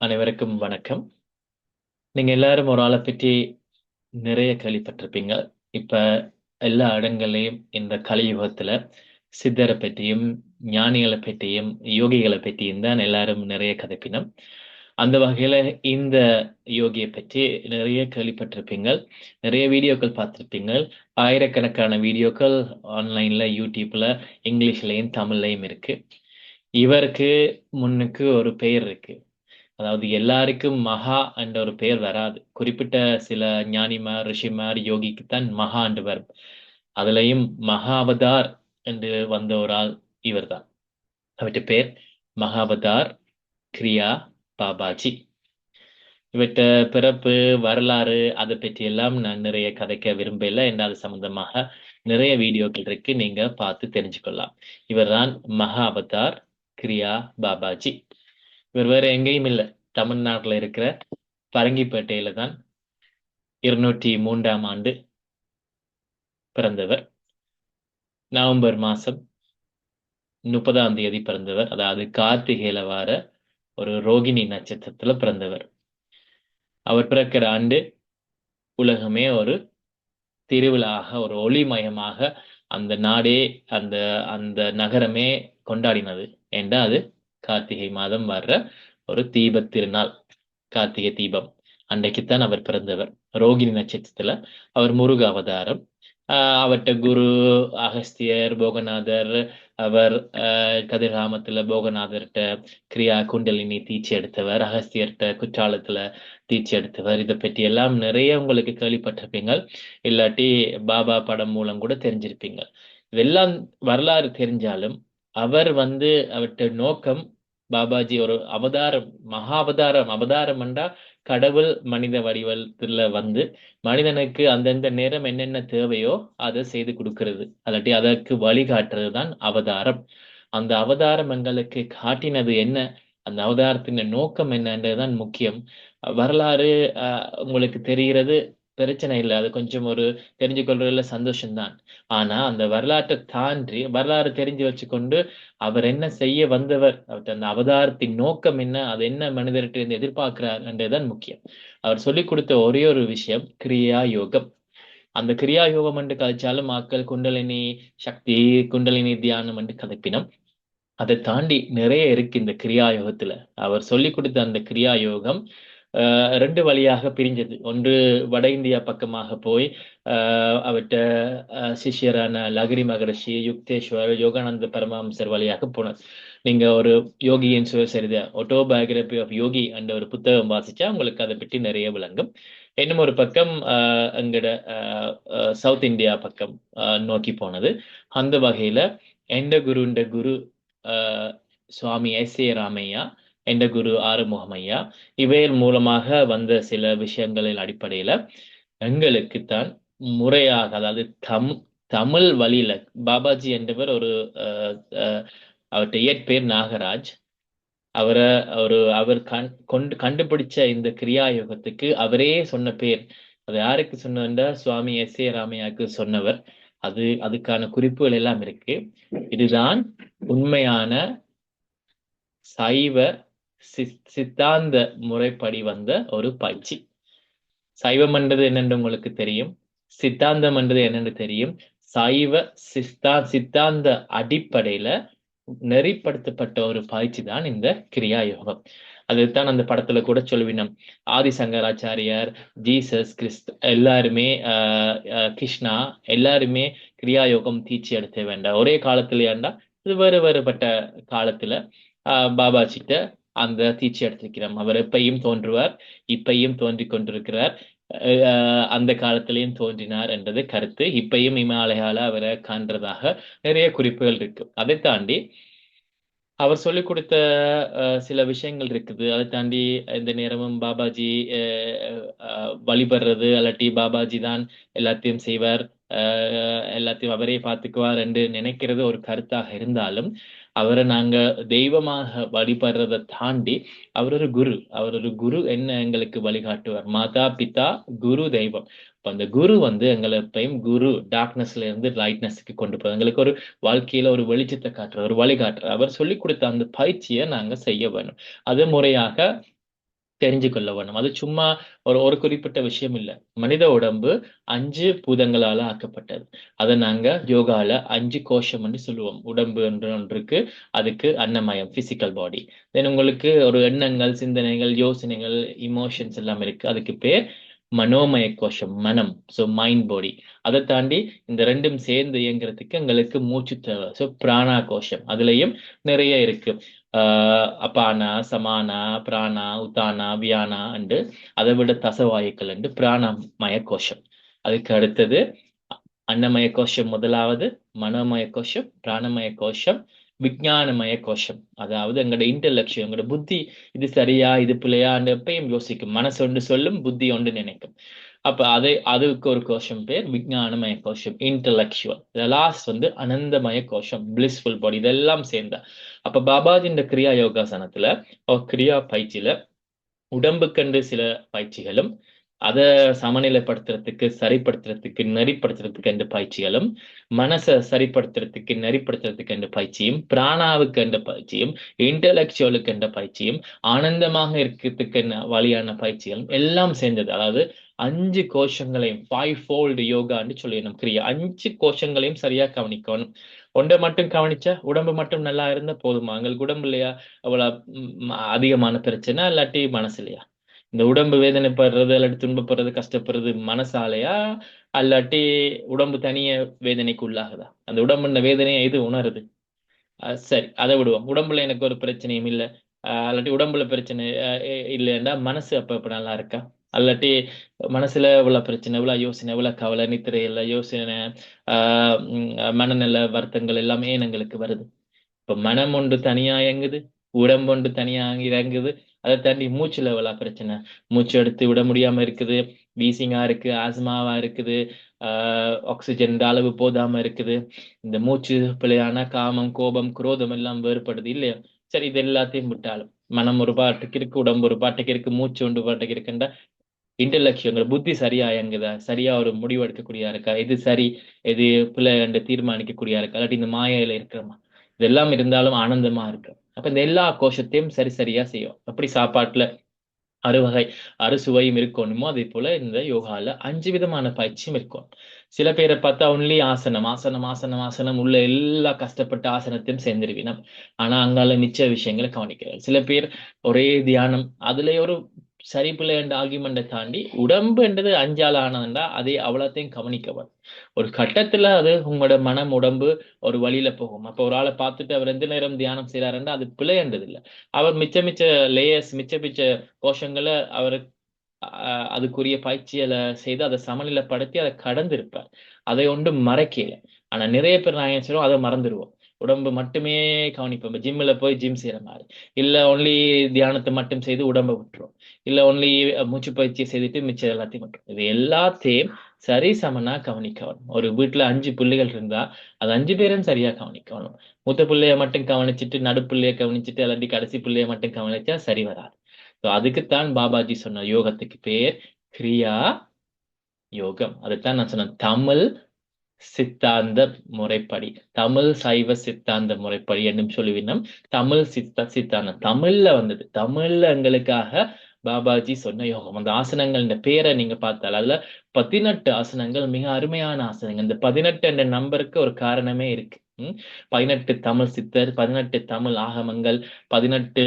அனைவருக்கும் வணக்கம். நீங்க எல்லாரும் ஒரு ஆளை பற்றி நிறைய கேள்விப்பட்டிருப்பீங்க. இப்ப எல்லா இடங்கள்லயும் இந்த கலியுகத்துல சித்தரை பற்றியும் ஞானிகளை பற்றியும் யோகிகளை பற்றியும் தான் எல்லாரும் நிறைய கதைப்பினோம். அந்த வகையில இந்த யோகியை பற்றி நிறைய கேள்விப்பட்டிருப்பீங்க நிறைய வீடியோக்கள் பார்த்திருப்பீங்க ஆயிரக்கணக்கான வீடியோக்கள் ஆன்லைன்ல யூடியூப்ல இங்கிலீஷ்லயும் தமிழ்லயும் இருக்கு. இவருக்கு முன்னுக்கு ஒரு பெயர் இருக்கு. அதாவது எல்லாருக்கும் மகா என்ற ஒரு பெயர் வராது. குறிப்பிட்ட சில ஞானிமார் ரிஷிமார் யோகிக்கு தான் மகா என்று வரும் அதுலயும் மகாவதார் என்று வந்த ஒரு ஆள் இவர்தான். அவற்ற பேர் மகாவதார் கிரியா பாபாஜி. இவற்ற பிறப்பு வரலாறு அதை பற்றி எல்லாம் நான் நிறைய கதைக்க விரும்பல என்ற அது சம்பந்தமாக நிறைய வீடியோக்கள் இருக்கு. நீங்க பார்த்து தெரிஞ்சுக்கொள்ளலாம். இவர்தான் மகா அவதார் கிரியா பாபாஜி. இவர் வேற எங்கேயும் இல்லை. தமிழ்நாட்டுல இருக்கிற பரங்கிப்பேட்டையில தான் இருநூற்றி மூன்றாம் ஆண்டு பிறந்தவர். நவம்பர் மாசம் முப்பதாம் தேதி பிறந்தவர். அதாவது கார்த்திகையில வார ஒரு ரோகிணி நட்சத்திரத்துல பிறந்தவர். அவர் பிறக்கிற ஆண்டு உலகமே ஒரு திருவிழாக ஒரு ஒளிமயமாக அந்த நாடே அந்த அந்த நகரமே கொண்டாடினது ஏண்டா அது? கார்த்திகை மாதம் வர்ற ஒரு தீப திருநாள் கார்த்திகை தீபம். அன்றைக்குத்தான் அவர் பிறந்தவர். ரோகிணி நட்சத்திரத்துல அவர் முருக அவதாரம் அவர்கிட்ட குரு அகஸ்தியர் போகநாதர் அவர் ஆஹ் கதிர்காமத்துல போகநாதர்கிட்ட கிரியா குண்டலினி தீட்சி எடுத்தவர் அகஸ்தியர்கிட்ட குற்றாலத்துல தீட்சி எடுத்தவர். இதை பற்றி எல்லாம் நிறைய உங்களுக்கு கேள்விப்பட்டிருப்பீங்க இல்லாட்டி பாபா படம் மூலம் கூட தெரிஞ்சிருப்பீங்க இதெல்லாம் வரலாறு தெரிஞ்சாலும் அவர் வந்து அவர்கிட்ட நோக்கம் பாபாஜி ஒரு அவதாரம் மகா அவதாரம் அவதாரம் என்றா கடவுள் மனித வடிவத்துல வந்து மனிதனுக்கு அந்தந்த நேரம் என்னென்ன தேவையோ அதை செய்து கொடுக்கிறது. அல்லாட்டி அதற்கு வழிகாட்டுறது தான் அவதாரம். அந்த அவதாரம் எங்களுக்கு காட்டினது என்ன? அந்த அவதாரத்தின் நோக்கம் என்னன்றதுதான் முக்கியம். வரலாறு ஆஹ் உங்களுக்கு தெரிகிறது. பிரச்சனை இல்லை. அது கொஞ்சம் ஒரு தெரிஞ்சு கொள்றதுல சந்தோஷம்தான். ஆனா அந்த வரலாற்றை தாண்டி வரலாறு தெரிஞ்சு வச்சுக்கொண்டு அவர் என்ன செய்ய வந்தவர் அவர் அந்த அவதாரத்தின் நோக்கம் என்ன அது என்ன மனிதர்கிட்ட இருந்து எதிர்பார்க்கிறார் என்றதுதான் முக்கியம். அவர் சொல்லிக் கொடுத்த ஒரே ஒரு விஷயம் கிரியா யோகம் அந்த கிரியா யோகம் என்று கதைச்சாலும் மக்கள் குண்டலினி சக்தி குண்டலினி தியானம் என்று கதைப்பினம் அதை தாண்டி நிறைய இருக்கு இந்த கிரியா யோகத்துல அவர் சொல்லிக் கொடுத்த அந்த கிரியா யோகம் ரெண்டு வழியாக பிரிஞ்சது. ஒன்று வட இந்தியா பக்கமாக போய் ஆஹ் அவற்ற ஆஹ் சிஷ்யரான மகரிஷி யுக்தேஸ்வர் யோகானந்த பரமஹம்சர் வழியாக போனார் நீங்க ஒரு யோகியின் சுயசரித ஆட்டோபயோகிராபி ஆஃப் யோகி என்ற ஒரு புத்தகம் வாசிச்சா உங்களுக்கு அதை பற்றி நிறைய விளங்கும். இன்னும் ஒரு பக்கம் ஆஹ் எங்கட சவுத் இந்தியா பக்கம் நோக்கி போனது. அந்த வகையில எந்த குருண்ட குரு ஆஹ் சுவாமி எஸ் ஏ ராமையா என்ற குரு ஆறுமுகமையா இவைகள் மூலமாக வந்த சில விஷயங்களின் அடிப்படையில எங்களுக்கு தான் முறையாக அதாவது தம் தமிழ் வழியில பாபாஜி என்றவர் ஒரு அவர்கிட்ட இயற்பேர் நாகராஜ். அவரை ஒரு அவர் கண் கொண்டு கண்டுபிடிச்ச இந்த கிரியா யோகத்துக்கு அவரே சொன்ன பேர். அது யாருக்கு சொன்னா சுவாமி எஸ் ஏ ராமையாக்கு சொன்னவர். அது அதுக்கான குறிப்புகள் எல்லாம் இருக்கு. இதுதான் உண்மையான சைவ சித்தாந்த முறைப்படி வந்த ஒரு பயிற்சி. சைவம் என்றது என்னென்று உங்களுக்கு தெரியும். சித்தாந்தம் என்றது என்னென்று தெரியும். சைவ சித்தா சித்தாந்த அடிப்படையில நெறிப்படுத்தப்பட்ட ஒரு பயிற்சி தான் இந்த கிரியா யோகம் அதுதான் அந்த படத்துல கூட சொல்வினம் ஆதி சங்கராச்சாரியார் ஜீசஸ் கிறிஸ்து எல்லாருமே ஆஹ் கிருஷ்ணா எல்லாருமே கிரியா யோகம் தீச்சி எடுத்த வேண்டாம் ஒரே காலத்துல ஏண்டா இது வேறு வேறுபட்ட காலத்துல ஆஹ் பாபாஜிட்ட அந்த தீட்சி எடுத்திருக்கிறோம் அவர் எப்பையும் தோன்றுவார் இப்பையும் தோன்றி கொண்டிருக்கிறார். அந்த காலத்திலையும் தோன்றினார் என்றது கருத்து. இப்பையும் இமாலயால அவரை காண்றதாக நிறைய குறிப்புகள் இருக்கு. அதை தாண்டி அவர் சொல்லிக் கொடுத்த சில விஷயங்கள் இருக்குது. அதை தாண்டி இந்த நேரமும் பாபாஜி வழிபடுறது அல்லாட்டி பாபாஜி தான் எல்லாத்தையும் செய்வார் எல்லாத்தையும் அவரே பார்த்துக்குவார் என்று நினைக்கிறது ஒரு கருத்தாக இருந்தாலும் அவரை நாங்க தெய்வமாக வழிபடுறதை தாண்டி அவர் ஒரு குரு அவர் ஒரு குரு என்ன எங்களுக்கு வழிகாட்டுவார்? மாதா பிதா குரு தெய்வம். இப்போ அந்த குரு வந்து எங்களை எப்பயும் குரு டார்க்னஸ்ல இருந்து லைட்னஸ்க்கு கொண்டு போய் எங்களுக்கு ஒரு வாழ்க்கையில ஒரு வெளிச்சத்தை காட்டுற ஒரு வழிகாட்டுற அவர் சொல்லி கொடுத்த அந்த பயிற்சியை நாங்க செய்ய வேணும் அது முறையாக தெரிஞ்சு கொள்ள வேணும் அது சும்மா ஒரு ஒரு குறிப்பிட்ட விஷயம் இல்லை. மனித உடம்பு அஞ்சு பூதங்களால ஆக்கப்பட்டது. அதை நாங்க யோகால அஞ்சு கோஷம் என்று சொல்லுவோம். உடம்பு என்று ஒன்று இருக்கு அதுக்கு அன்னமயம் பிசிக்கல் பாடி தென் உங்களுக்கு ஒரு எண்ணங்கள் சிந்தனைகள் யோசனைகள் இமோஷன்ஸ் எல்லாம் இருக்கு. அதுக்கு பேர் மனோமய கோஷம் மனம். ஸோ மைண்ட் பாடி அதை தாண்டி இந்த ரெண்டும் சேர்ந்து இயங்குறதுக்கு எங்களுக்கு மூச்சு தேவை. ஸோ பிராணா கோஷம். அதுலயும் நிறைய இருக்கு. அபானா சமானா பிராணா உத்தானா வியானா அண்டு அதை விட தசவாயுக்கள் அண்டு பிராணமய கோஷம் அதுக்கு அடுத்தது அன்னமய கோஷம் முதலாவது மனோமய கோஷம் பிராணமய கோஷம் விஞ்ஞானமய கோஷம் அதாவது எங்களோட இன்டலெக்சுவல் எங்களோட புத்தி இது சரியா இது பிள்ளையான்னு எப்பயும் யோசிக்கும். மனசு ஒன்று சொல்லும் புத்தி ஒன்று நினைக்கும். அப்ப அதை அதுக்கு ஒரு கோஷம் பேர் விஞ்ஞானமய கோஷம் இன்டலெக்சுவல் லாஸ்ட் வந்து அனந்தமய கோஷம் பிளிஸ்ஃபுல் பாடி இதெல்லாம் சேர்ந்தா. அப்ப பாபாஜி இந்த கிரியா யோகாசனத்துல கிரியா பயிற்சியில உடம்புக்கண்டு சில பயிற்சிகளும் அதை சமநிலைப்படுத்துறதுக்கு சரிப்படுத்துறதுக்கு நெறிப்படுத்துறதுக்கு என்ற பயிற்சிகளும் மனசை சரிப்படுத்துறதுக்கு நெறிப்படுத்துறதுக்கு என்ற பயிற்சியும் பிராணாவுக்கு என்ற பயிற்சியும் இன்டலெக்சுவலுக்கு என்ற பயிற்சியும் ஆனந்தமாக இருக்கிறதுக்கு வழியான பயிற்சிகளும் எல்லாம் சேர்ந்தது. அதாவது அஞ்சு கோஷங்களையும் ஃபைவ் ஃபோல்டு யோகான்னு சொல்லிடணும் கிரியா. அஞ்சு கோஷங்களையும் சரியா கவனிக்கணும். ஒன்றை மட்டும் கவனிச்சா உடம்பு மட்டும் நல்லா இருந்தா போதுமா? எங்களுக்கு உடம்பு இல்லையா? அவ்வளவு அதிகமான பிரச்சனை இல்லாட்டி மனசு இல்லையா இந்த உடம்பு வேதனைப்படுறது இல்லாட்டி துன்பப்படுறது கஷ்டப்படுறது மனசாலையா? அல்லாட்டி உடம்பு தனிய வேதனைக்கு உள்ளாகுதா? அந்த உடம்புன வேதனையை? எது உணருது? சரி அதை விடுவோம். உடம்புல எனக்கு ஒரு பிரச்சனையும் இல்லை. அல்லாட்டி உடம்புல பிரச்சனை இல்லைன்னா மனசு அப்ப இப்ப நல்லா இருக்கா? அல்லாட்டி மனசுல இவ்வளவு பிரச்சனை இவ்வளவு யோசனை இவ்வளவு கவலை நித்திரை இல்ல யோசனை ஆஹ் மனநல வருத்தங்கள் எல்லாமே எங்களுக்கு வருது. இப்ப மனம் ஒன்று தனியா இயங்குது உடம்பு ஒன்று தனியா இறங்குது அதை தாண்டி மூச்சுல இவ்வளவு பிரச்சனை. மூச்சு எடுத்து விட முடியாம இருக்குது வீசிங்கா இருக்கு ஆஸ்மாவா இருக்குது ஆஹ் ஆக்சிஜன் அளவு போதாம இருக்குது. இந்த மூச்சு பிள்ளையான காமம் கோபம் குரோதம் எல்லாம் வேறுபடுது இல்லையா? சரி இது எல்லாத்தையும் விட்டாலும் மனம் ஒரு பாட்டுக்கு இருக்கு உடம்பு ஒரு பாட்டுக்கு இருக்கு மூச்சு ஒன்று பாட்டுக்கு இருக்குண்டா இன்டலெக்சுவல் புத்தி சரியா இயங்குதா? சரியா ஒரு முடிவு எடுக்கக்கூடியா இருக்கா? எது சரி? எது பிள்ளை என்று தீர்மானிக்கக்கூடியா இருக்கா? இல்லாட்டி இந்த மாயையில இருக்கிறோமா? இதெல்லாம் இருந்தாலும் ஆனந்தமா இருக்கு அப்ப இந்த எல்லா கோஷத்தையும் சரி சரியா செய்யும். அப்படி சாப்பாட்டுல அறுவகை அறுசுவையும் இருக்கணுமோ? அதே போல இந்த யோகால அஞ்சு விதமான பயிற்சியும் இருக்கும். சில பேரை பார்த்தா ஒன்லி ஆசனம் ஆசனம் ஆசனம் ஆசனம் உள்ள எல்லா கஷ்டப்பட்ட ஆசனத்தையும் சேர்ந்துருவினம் ஆனா அங்கால மிச்ச விஷயங்களை கவனிக்கிறார் சில பேர் ஒரே தியானம் அதுல ஒரு சரி பிள்ளை என்ற ஆர்குமெண்ட்டை தாண்டி உடம்பு என்றது அஞ்சால் ஆனதுண்டா அதை அவ்வளோத்தையும் கவனிக்கவர் ஒரு கட்டத்துல அது உங்களோட மனம் உடம்பு ஒரு வழியில போகும். அப்போ ஒரு ஆளை பார்த்துட்டு அவர் எந்த நேரம் தியானம் செய்யறாருன்னா அது பிழைன்றது இல்லை அவர் மிச்ச மிச்ச லேயர்ஸ் மிச்ச மிச்ச கோஷங்களை அவர் அதுக்குரிய பயிற்சிகளை செய்து அதை சமநிலைப்படுத்தி அதை கடந்திருப்பார். அதை ஒன்றும் மறைக்கல. ஆனா நிறைய பேர் நான் என்ன செய்வோம் அதை மறந்துடுவோம் உடம்பு மட்டுமே கவனிப்போம். ஜிம்ல போய் ஜிம் செய்யற மாதிரி. இல்ல ஒன்லி தியானத்தை மட்டும் செய்து உடம்பை விட்டுரும். இல்ல ஒன்லி மூச்சு பயிற்சி செய்துட்டு மிச்சம் எல்லாத்தையும் விட்டுரும். இது எல்லாத்தையும் சரி சமனா கவனிக்கணும் ஒரு வீட்டுல அஞ்சு பிள்ளைகள் இருந்தா அது அஞ்சு பேரும் சரியா கவனிக்கணும் மூத்த பிள்ளைய மட்டும் கவனிச்சுட்டு நடுப்பிள்ளைய கவனிச்சுட்டு இல்லாட்டி கடைசி பிள்ளைய மட்டும் கவனிச்சா சரி வராது. ஸோ அதுக்குத்தான் பாபாஜி சொன்ன யோகத்துக்கு பேர் கிரியா யோகம். அதுதான் நான் சொன்னேன். தமிழ் சித்தாந்த முறைப்படி. தமிழ் சைவ சித்தாந்த முறைப்படி என்னும் சொல்லுவினம் தமிழ் சித்த சித்தாந்தம். தமிழ்ல வந்தது. தமிழ்ல எங்களுக்காக பாபாஜி சொன்ன யோகம். அந்த ஆசனங்கள் இந்த பேரை நீங்க பார்த்தால் அதுல பதினெட்டு ஆசனங்கள் மிக அருமையான ஆசனங்கள். இந்த பதினெட்டு என்ற நம்பருக்கு ஒரு காரணமே இருக்கு. உம் பதினெட்டு தமிழ் சித்தர் பதினெட்டு தமிழ் ஆகமங்கள் பதினெட்டு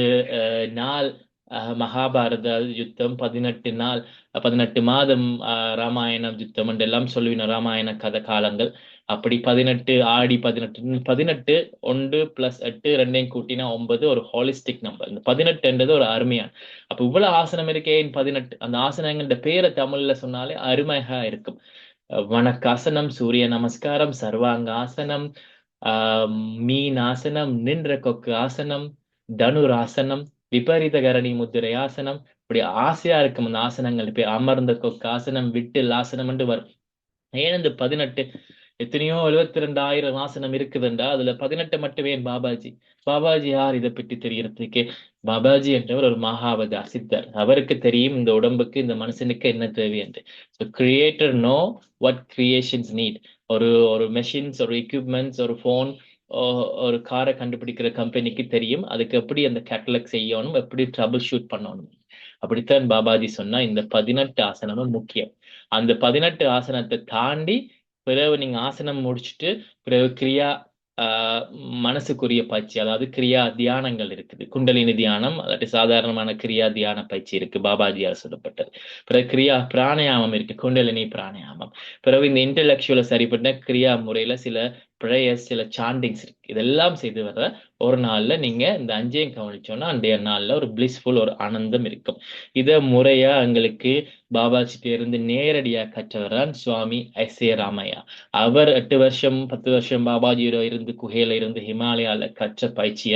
நாள் மகாபாரத யுத்தம் பதினெட்டு நாள் பதினெட்டு மாதம் ராமாயணம் யுத்தம் என்றெல்லாம் சொல்லுவின ராமாயண கதை காலங்கள். அப்படி பதினெட்டு ஆடி பதினெட்டு பதினெட்டு ஒன்று பிளஸ் எட்டு ரெண்டையும் கூட்டினா ஒன்பது ஒரு ஹாலிஸ்டிக் நம்பர் இந்த பதினெட்டுன்றது ஒரு அருமையான. அப்ப இவ்வளவு ஆசனம் இருக்கே பதினெட்டு. அந்த ஆசனங்கள்ட பேரை தமிழ்ல சொன்னாலே அருமையா இருக்கும். வணக்காசனம் சூரிய நமஸ்காரம் சர்வாங்க ஆசனம் ஆஹ் மீன் ஆசனம் நின்ற கொக்கு ஆசனம் தனுராசனம் விபரீத கரணி முத்திரை ஆசனம். இப்படி ஆசையா இருக்கும் அந்த ஆசனங்கள். இப்ப அமர்ந்த கொக்கு ஆசனம் விட்டில் ஆசனம் என்று வரும். ஏனென்று பதினெட்டு? எத்தனையோ எழுபத்தி ரெண்டாயிரம் ஆசனம் இருக்குதுண்டா. அதுல பதினெட்டு மட்டுமே பாபாஜி? பாபாஜி யார்? இதை பற்றி தெரியறதுக்கு. பாபாஜி என்றவர் ஒரு மகாவதா சித்தர். அவருக்கு தெரியும் இந்த உடம்புக்கு இந்த மனுஷனுக்கு என்ன தேவை என்று. So creator know what creations need ஒரு ஒரு மெஷின்ஸ் ஒரு எக்யூப்மெண்ட்ஸ் ஒரு ஃபோன் ஒரு காரை கண்டுபிடிக்கிற கம்பெனிக்கு தெரியும். அதுக்கு எப்படி அந்த கேட்டலாக் செய்யணும் எப்படி ட்ரபிள் ஷூட் பண்ணணும். அப்படித்தான் பாபாஜி சொன்னா இந்த பதினெட்டு ஆசனமும் முக்கியம். அந்த பதினெட்டு ஆசனத்தை தாண்டி பிறகு நீங்க ஆசனம் முடிச்சுட்டு பிறகு கிரியா ஆஹ் மனசுக்குரிய பயிற்சி அதாவது கிரியா தியானங்கள் இருக்குது. குண்டலினி தியானம் அதாவது சாதாரணமான கிரியா தியான பயிற்சி இருக்கு பாபாஜியால் சொல்லப்பட்டது. பிறகு கிரியா பிராணயாமம் இருக்கு குண்டலினி பிராணயாமம். பிறகு இந்த இன்டலெக்சுவல சரிப்பட்ட கிரியா முறையில சில ப்ரேயர்ஸ் சில சாண்டிங்ஸ் இருக்கு. இதெல்லாம் செய்து வர ஒரு நாள்ல நீங்க இந்த அஞ்சையும் கவனிச்சோம்னா அன்றைய நாள்ல ஒரு பிளிஸ்ஃபுல் ஒரு ஆனந்தம் இருக்கும். இத முறையா எங்களுக்கு பாபாஜிட்ட இருந்து நேரடியா கற்றவர் சுவாமி எஸ் ஏ ராமையா. அவர் எட்டு வருஷம் பத்து வருஷம் பாபாஜியோட இருந்து குகையில இருந்து ஹிமாலயால கற்ற பயிற்சிய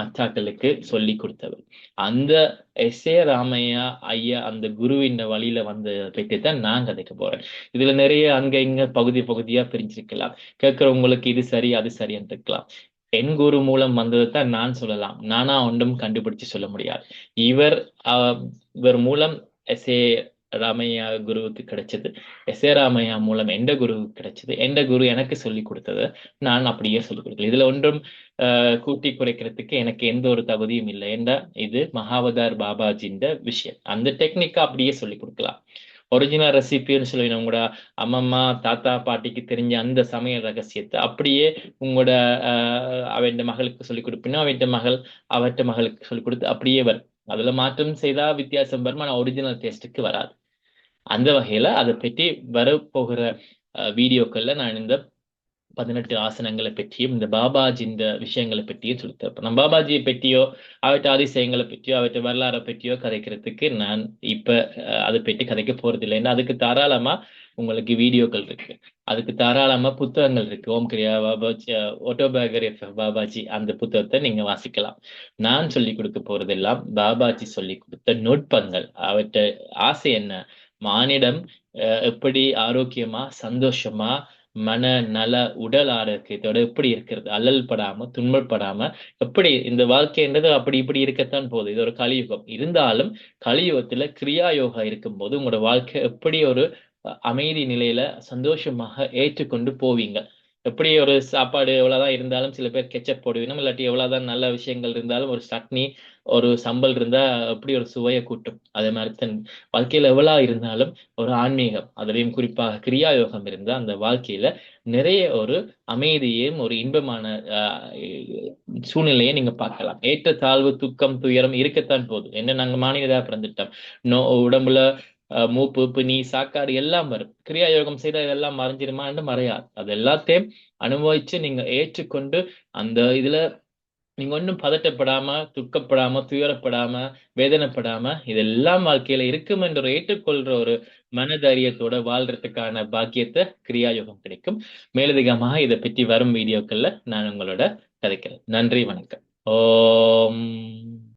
மத்தாக்களுக்கு சொல்லி கொடுத்தவர். அந்த எஸ் ஏ ராமையா ஐயா அந்த குருவின் வழியில வந்த பற்றி தான் நான் கதைக்க போறேன். இதுல நிறைய அங்க இங்க பகுதி பகுதியா பிரிஞ்சிருக்கலாம். கேட்கிறவங்களுக்கு இது சரி அது சரின்னு இருக்கலாம் என் குரு மூலம் வந்ததை தான் நான் சொல்லலாம். நானா ஒன்றும் கண்டுபிடிச்சு சொல்ல முடியாது. இவர் இவர் மூலம் எஸ் ஏ ராமையா குருவுக்கு கிடைச்சது. எஸ் ஏ ராமையா மூலம் எந்த குருவுக்கு கிடைச்சது? எந்த குரு எனக்கு சொல்லி கொடுத்தது? நான் அப்படியே சொல்லிக் கொடுக்கல. இதுல ஒன்றும் கூட்டி குறைக்கிறதுக்கு எனக்கு எந்த ஒரு தகுதியும் இல்லை. என்ற இது மகாவதார் பாபாஜின்ற விஷயம். அந்த டெக்னிக்கா அப்படியே சொல்லி கொடுக்கலாம். ஒரிஜினல் ரெசிபின்னு சொல்லி உங்களோட அம்மம்மா தாத்தா பாட்டிக்கு தெரிஞ்ச அந்த சமையல் ரகசியத்தை அப்படியே உங்களோட அவன் மகளுக்கு சொல்லிக் கொடுப்பினோ அவன் மகள் அவற்ற மகளுக்கு சொல்லிக் கொடுத்து அப்படியே வரும். அதுல மாற்றம் செய்தா வித்தியாசம் வரும் ஆனால் ஒரிஜினல் டேஸ்ட்டுக்கு வராது. அந்த வகையில அதை பற்றி வரப்போகிற வீடியோக்கள்ல நான் இந்த பதினெட்டு ஆசனங்களை பற்றியும் இந்த பாபாஜி இந்த விஷயங்களை பற்றியும் சொல்லித்தரப்பேன் நம்ம பாபாஜியை பற்றியோ அவற்ற அதிசயங்களை பற்றியோ அவற்ற வரலாறை பற்றியோ கதைக்கிறதுக்கு நான் இப்ப அதை பற்றி கதைக்க போறதில்லை. ஏன்னா அதுக்கு தாராளமா உங்களுக்கு வீடியோக்கள் இருக்கு. அதுக்கு தாராளமா புத்தகங்கள் இருக்கு. ஓம் கிரியா பாபாஜி ஆட்டோபயோகிராஃபி பாபாஜி அந்த புத்தகத்தை நீங்க வாசிக்கலாம். நான் சொல்லி கொடுக்க போறதெல்லாம் பாபாஜி சொல்லி கொடுத்த நுட்பங்கள். அவற்ற ஆசை என்ன? மானிடம் எப்படி ஆரோக்கியமா சந்தோஷமா மன நல உடல் ஆரோக்கியத்தோட எப்படி இருக்கிறது? அல்லல் படாம துன்பப்படாம எப்படி இந்த வாழ்க்கைன்றது அப்படி இப்படி இருக்கத்தான் போகுது. இது ஒரு கலியுகம். இருந்தாலும் கலியுகத்துல கிரியா யோகா இருக்கும்போது உங்களோட வாழ்க்கை எப்படி ஒரு அமைதி நிலையில சந்தோஷமாக ஏற்றுக்கொண்டு போவீங்க? எப்படி ஒரு சாப்பாடு எவ்வளவுதான் இருந்தாலும் சில பேர் கெச்சப் போடுவினும் இல்லாட்டி எவ்வளவுதான் நல்ல விஷயங்கள் இருந்தாலும் ஒரு சட்னி ஒரு சம்பல் இருந்தா எப்படி ஒரு சுவையை கூட்டும். அதே மாதிரி தன் வாழ்க்கையில எவ்வளவு இருந்தாலும் ஒரு ஆன்மீகம் அதுலயும் குறிப்பாக கிரியா யோகம் இருந்தா அந்த வாழ்க்கையில நிறைய ஒரு அமைதியையும் ஒரு இன்பமான சூழ்நிலையை நீங்க பார்க்கலாம். ஏற்ற தாழ்வு துக்கம் துயரம் இருக்கத்தான் போதும் என்ன நாங்க மாநிலதா பிறந்துட்டோம். நோ உடம்புல மூப்பு பிணி சாக்காடு எல்லாம் வரும். கிரியா யோகம் செய்த இதெல்லாம் மறைஞ்சிருமா என்று மறையாது. அது எல்லாத்தையும் அனுபவிச்சு நீங்க ஏற்றுக்கொண்டு அந்த இதுல நீங்க ஒன்றும் பதட்டப்படாம துக்கப்படாம துயரப்படாம வேதனைப்படாம இதெல்லாம் வாழ்க்கையில இருக்கும் என்ற ஏற்றுக்கொள்ற ஒரு மனதைரியத்தோட வாழ்றதுக்கான பாக்கியத்தை கிரியாயோகம் கிடைக்கும். மேலதிகமாக இதை பற்றி வரும் வீடியோக்கள்ல நான் உங்களோட கதைக்கிறேன். நன்றி வணக்கம். ஓம்.